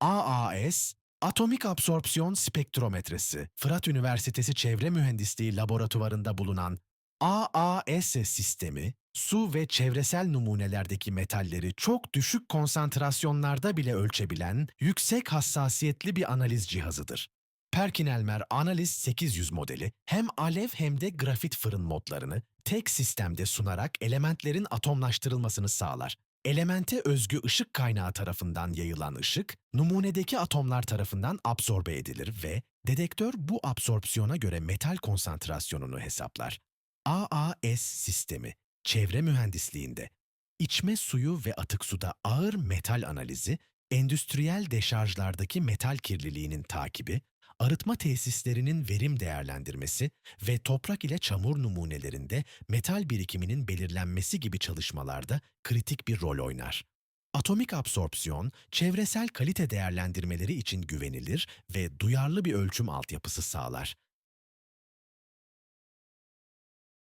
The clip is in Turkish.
AAS, Atomik Absorpsiyon Spektrometresi, Fırat Üniversitesi Çevre Mühendisliği Laboratuvarında bulunan AAS sistemi, su ve çevresel numunelerdeki metalleri çok düşük konsantrasyonlarda bile ölçebilen yüksek hassasiyetli bir analiz cihazıdır. Perkin-Elmer Analiz 800 modeli hem alev hem de grafit fırın modlarını tek sistemde sunarak elementlerin atomlaştırılmasını sağlar. Elemente özgü ışık kaynağı tarafından yayılan ışık, numunedeki atomlar tarafından absorbe edilir ve dedektör bu absorpsiyona göre metal konsantrasyonunu hesaplar. AAS sistemi, çevre mühendisliğinde, içme suyu ve atık suda ağır metal analizi, endüstriyel deşarjlardaki metal kirliliğinin takibi, arıtma tesislerinin verim değerlendirmesi ve toprak ile çamur numunelerinde metal birikiminin belirlenmesi gibi çalışmalarda kritik bir rol oynar. Atomik absorpsiyon, çevresel kalite değerlendirmeleri için güvenilir ve duyarlı bir ölçüm altyapısı sağlar.